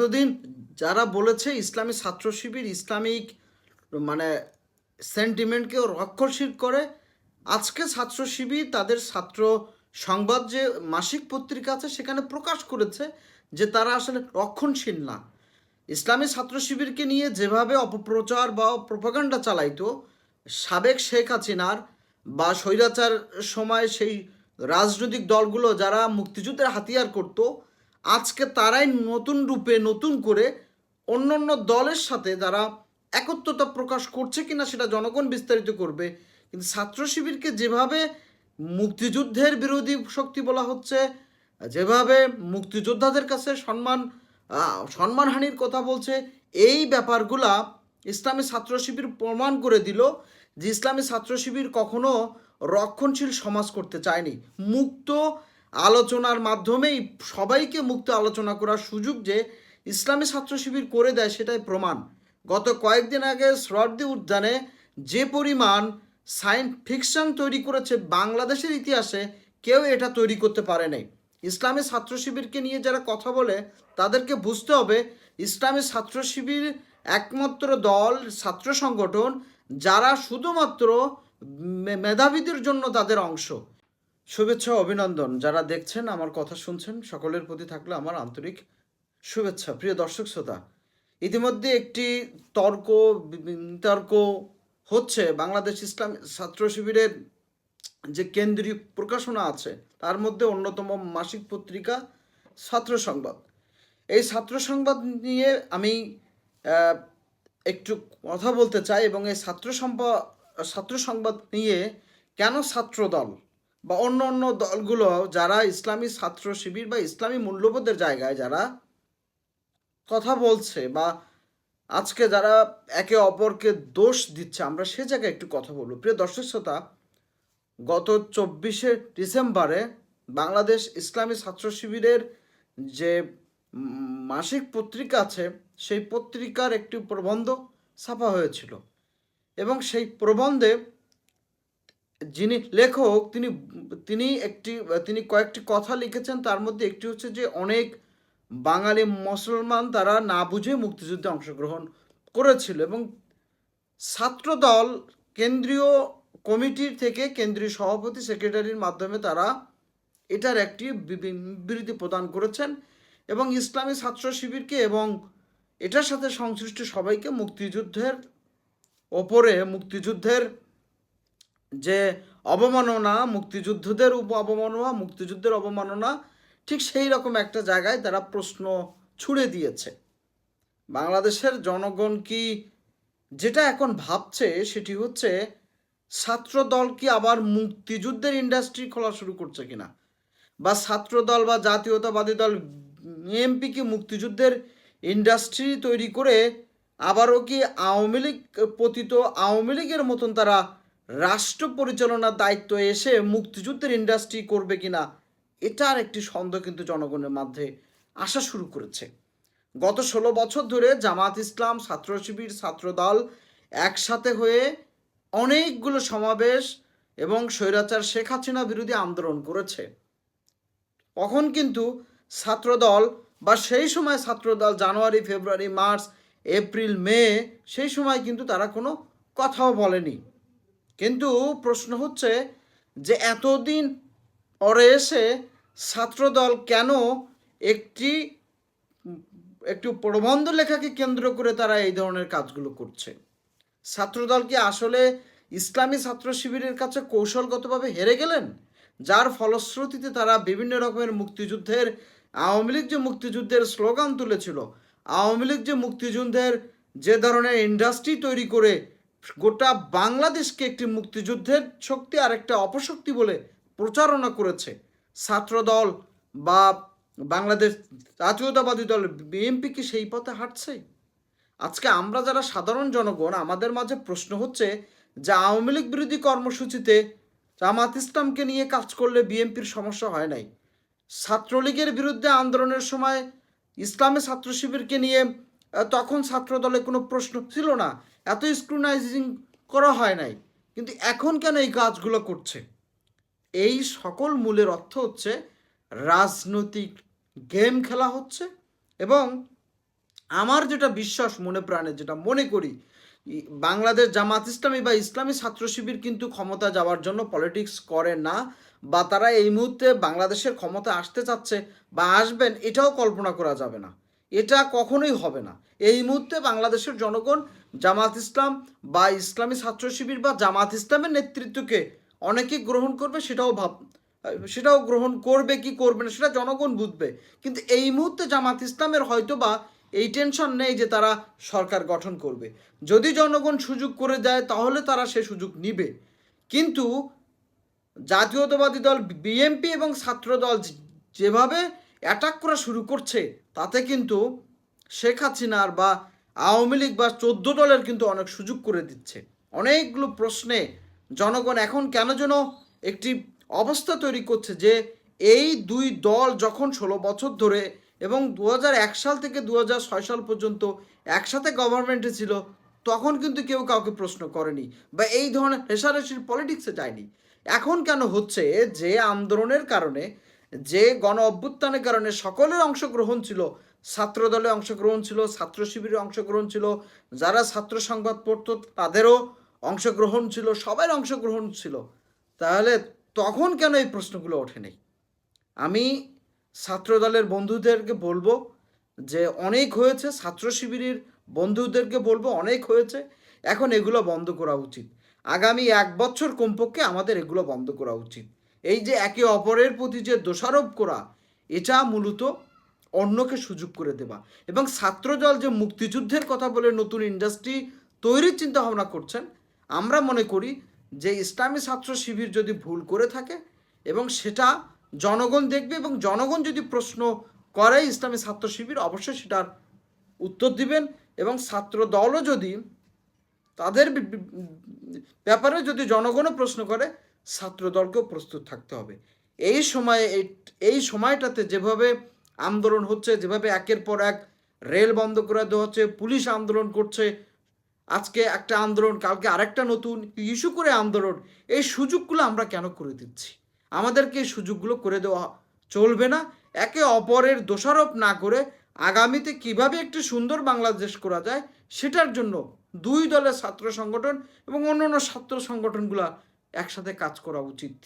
এতদিন যারা বলেছে ইসলামী ছাত্র শিবির ইসলামিক মানে সেন্টিমেন্টকে রক্ষণশীল করে, আজকে ছাত্র শিবির তাদের ছাত্র সংবাদ যে মাসিক পত্রিকা আছে সেখানে প্রকাশ করেছে যে তারা আসলে রক্ষণশীল না। ইসলামী ছাত্র শিবিরকে নিয়ে যেভাবে অপপ্রচার বা প্রপাগান্ডা চালাইতো, সাবেক শেখ হাসিনার বা স্বৈরাচার সময় সেই রাজনৈতিক দলগুলো যারা মুক্তিযুদ্ধের হাতিয়ার করত আজকে তারাই নতুন রূপে, নতুন করে অন্য অন্য দলের সাথে তারা একত্রতা প্রকাশ করছে কিনা সেটা জনগণ বিস্তারিত করবে। কিন্তু ছাত্র শিবিরকে যেভাবে মুক্তিযুদ্ধের বিরোধী শক্তি বলা হচ্ছে, যেভাবে মুক্তিযোদ্ধাদের কাছে সম্মান সম্মানহানির কথা বলছে, এই ব্যাপারগুলা ইসলামী ছাত্র শিবির প্রমাণ করে দিল যে ইসলামী ছাত্র শিবির কখনো রক্ষণশীল সমাজ করতে চায়নি। মুক্ত আলোচনার মাধ্যমেই সবাইকে মুক্ত আলোচনা করার সুযোগ যে ইসলামী ছাত্র শিবির করে দেয় সেটাই প্রমাণ। গত কয়েকদিন আগে শ্রদ্ধি উদ্যানে যে পরিমাণ সায়েন্স ফিকশন তৈরি করেছে বাংলাদেশের ইতিহাসে, কেউ এটা তৈরি করতে পারে নাই। ইসলামী ছাত্র শিবিরকে নিয়ে যারা কথা বলে, তাদেরকে বুঝতে হবে ইসলামী ছাত্র শিবির একমাত্র দল, ছাত্র সংগঠন, যারা শুধুমাত্র মেধাবীদের জন্য তাদের অংশ। শুভেচ্ছা অভিনন্দন। যারা দেখছেন, আমার কথা শুনছেন, সকলের প্রতি থাকলে আমার আন্তরিক শুভেচ্ছা। প্রিয় দর্শক শ্রোতা, ইতিমধ্যে একটি তর্ক, বিতর্ক হচ্ছে বাংলাদেশ ইসলাম ছাত্র শিবিরের যে কেন্দ্রীয় প্রকাশনা আছে, তার মধ্যে অন্যতম মাসিক পত্রিকা ছাত্র সংবাদ। এই ছাত্র সংবাদ নিয়ে আমি একটু কথা বলতে চাই এবং এই ছাত্র সম্পা, ছাত্র সংবাদ নিয়ে কেন ছাত্র দল বা অন্য অন্য দলগুলো যারা ইসলামী ছাত্র শিবির বা ইসলামী মূল্যবোধের জায়গায় যারা কথা বলছে বা আজকে যারা একে অপরকে দোষ দিচ্ছে, আমরা সে জায়গায় একটু কথা বলব। প্রিয় দর্শক শ্রোতা, গত চব্বিশে ডিসেম্বরে বাংলাদেশ ইসলামী ছাত্র শিবিরের যে মাসিক পত্রিকা আছে, সেই পত্রিকার একটি প্রবন্ধ ছাপা হয়েছিল এবং সেই প্রবন্ধে যিনি লেখক, তিনি তিনি একটি, তিনি কয়েকটি কথা লিখেছেন, তার মধ্যে একটি হচ্ছে যে অনেক বাঙালি মুসলমান তারা না বুঝে মুক্তিযুদ্ধে অংশগ্রহণ করেছিল এবং ছাত্রদল কেন্দ্রীয় কমিটির থেকে কেন্দ্রীয় সভাপতি, সেক্রেটারির মাধ্যমে তারা এটার একটি বিবি- বিবৃতি প্রদান করেছেন এবং ইসলামী ছাত্র শিবিরকে এবং এটার সাথে সংশ্লিষ্ট সবাইকে মুক্তিযুদ্ধের ওপরে, মুক্তিযুদ্ধের যে অবমাননা, মুক্তিযুদ্ধদের উপ অবমাননা, মুক্তিযুদ্ধের অবমাননা, ঠিক সেই রকম একটা জায়গায় তারা প্রশ্ন ছুড়ে দিয়েছে। বাংলাদেশের জনগণ কি যেটা এখন ভাবছে সেটি হচ্ছে ছাত্র দল কি আবার মুক্তিযুদ্ধের ইন্ডাস্ট্রি খোলা শুরু করছে কিনা? বা ছাত্র দল বা জাতীয়তাবাদী দল, এমপি কি মুক্তিযুদ্ধের ইন্ডাস্ট্রি তৈরি করে আবারও কি আওয়ামী লীগ, পতিত আওয়ামী লীগের মতন তারা রাষ্ট্র পরিচালনার দায়িত্ব এসে মুক্তিযুদ্ধের ইন্ডাস্ট্রি করবে কিনা, এটার একটি সন্দেহ কিন্তু জনগণের মধ্যে আসা শুরু করেছে। গত ষোলো বছর ধরে জামাত ইসলাম, ছাত্র শিবির ছাত্রদল একসাথে হয়ে অনেকগুলো সমাবেশ এবং স্বৈরাচার শেখ হাসিনা বিরোধী আন্দোলন করেছে। তখন কিন্তু ছাত্রদল বা সেই সময় Chhatradal January, February, March, April, May, সেই সময় কিন্তু তারা কোনো কথাও বলেনি। কিন্তু প্রশ্ন হচ্ছে যে এতদিন পরে এসে ছাত্রদল কেন একটি, একটু প্রবন্ধ লেখাকে কেন্দ্র করে তারা এই ধরনের কাজগুলো করছে? ছাত্রদল কি আসলে ইসলামী ছাত্র শিবিরের কাছে কৌশলগতভাবে হেরে গেলেন? যার ফলশ্রুতিতে তারা বিভিন্ন রকমের মুক্তিযুদ্ধের, আওয়ামী লীগ যে মুক্তিযুদ্ধের স্লোগান তুলেছিল, আওয়ামী লীগ যে মুক্তিযুদ্ধের যে ধরনের ইন্ডাস্ট্রি তৈরি করে গোটা বাংলাদেশকে একটি মুক্তিযুদ্ধের শক্তি আর একটা অপশক্তি বলে প্রচারণা করেছে ছাত্রদল বা বাংলাদেশ জাতীয়তাবাদী দল, বিএনপি কি সেই পথে হাঁটছে? আজকে আমরা যারা সাধারণ জনগণ, আমাদের মাঝে প্রশ্ন হচ্ছে যে আওয়ামী লীগ বিরোধী কর্মসূচিতে জামাত ইসলামকে নিয়ে কাজ করলে বিএনপির সমস্যা হয় নাই? ছাত্রলীগের বিরুদ্ধে আন্দোলনের সময় ইসলামী ছাত্র শিবিরকে নিয়ে তখন ছাত্র দলে কোনো প্রশ্ন ছিল না। এত স্ক্রুনাইজিং করা হয় নাই। কিন্তু এখন কেন এই কাজগুলো করছে? এই সকল মূলের অর্থ হচ্ছে রাজনৈতিক গেম খেলা হচ্ছে এবং আমার যেটা বিশ্বাস, মনে প্রাণে যেটা মনে করি বাংলাদেশ জামাত ইসলামী বা ইসলামী ছাত্র শিবির কিন্তু ক্ষমতা যাওয়ার জন্য পলিটিক্স করে না বা তারা এই মুহূর্তে বাংলাদেশের ক্ষমতা আসতে চাচ্ছে বা আসবেন, এটাও কল্পনা করা যাবে না। এটা কখনোই হবে না। এই মুহূর্তে বাংলাদেশের জনগণ জামাত ইসলাম বা ইসলামী ছাত্র শিবির বা জামাত ইসলামের নেতৃত্বকে অনেকে গ্রহণ করবে, সেটাও ভাব সেটাও গ্রহণ করবে, কি করবে না, সেটা জনগণ বুঝবে। কিন্তু এই মুহূর্তে জামাত ইসলামের হয়তো বা এই টেনশন নেই যে তারা সরকার গঠন করবে। যদি জনগণ সুযোগ করে দেয়, তাহলে তারা সে সুযোগ নিবে। কিন্তু জাতীয়তাবাদী দল, বিএনপি এবং ছাত্র দল যেভাবে অ্যাটাক করা শুরু করছে তাতে কিন্তু শেখ হাসিনার বা আওয়ামী লীগ বা চোদ্দ দলের কিন্তু অনেক সুযোগ করে দিচ্ছে। অনেকগুলো প্রশ্নে জনগণ এখন কেন যেন একটি অবস্থা তৈরি করছে যে এই দুই দল যখন ষোলো বছর ধরে এবং দু সাল থেকে দু সাল পর্যন্ত একসাথে গভর্নমেন্টে ছিল, তখন কিন্তু কেউ কাউকে প্রশ্ন করেনি বা এই ধরনের রেশারেশির পলিটিক্সে যায়নি। এখন কেন হচ্ছে যে আন্দোলনের কারণে যে গণ অভ্যুত্থানের কারণে সকলের অংশগ্রহণ ছিল ছাত্র দলে অংশগ্রহণ ছিল, ছাত্র শিবিরে অংশগ্রহণ ছিল, যারা ছাত্র সংবাদ পড়তো তাদেরও অংশগ্রহণ ছিল সবার অংশগ্রহণ ছিল। তাহলে তখন কেন এই প্রশ্নগুলো ওঠেনি? আমি ছাত্র দলের বন্ধুদেরকে বলব যে, অনেক হয়েছে, ছাত্র শিবিরের বন্ধুদেরকে বলব, অনেক হয়েছে, এখন এগুলো বন্ধ করা উচিত। আগামী এক বছর কমপক্ষে আমাদের এগুলো বন্ধ করা উচিত। এই যে একে অপরের প্রতি যে দোষারোপ করা, এটা মূলত অন্যকে সুযোগ করে দেওয়া। এবং ছাত্রদল যে মুক্তিযুদ্ধের কথা বলে নতুন ইন্ডাস্ট্রি তৈরির চিন্তা ভাবনা করছেন, আমরা মনে করি যে ইসলামী ছাত্র শিবির যদি ভুল করে থাকে এবং সেটা জনগণ দেখবে এবং জনগণ যদি প্রশ্ন করে ইসলামী ছাত্র শিবির, অবশ্যই সেটার উত্তর দিবেন এবং ছাত্র দলও যদি তাদের ব্যাপারে যদি জনগণও প্রশ্ন করে ছাত্র দলকেও প্রস্তুত থাকতে হবে। এই সময়ে এই সময়টাতে যেভাবে আন্দোলন হচ্ছে, যেভাবে একের পর এক রেল বন্ধ করে দেওয়া হচ্ছে, পুলিশ আন্দোলন করছে, আজকে একটা আন্দোলন, কালকে আরেকটা নতুন, ইস্যু করে আন্দোলন, এই সুযোগগুলো আমরা কেন করে দিচ্ছি? আমাদেরকে এই সুযোগগুলো করে দেওয়া চলবে না। একে অপরের দোষারোপ না করে আগামীতে কীভাবে একটি সুন্দর বাংলাদেশ করা যায়, সেটার জন্য দুই দলের ছাত্র সংগঠন এবং অন্যান্য ছাত্র সংগঠনগুলা একসাথে কাজ করা উচিত।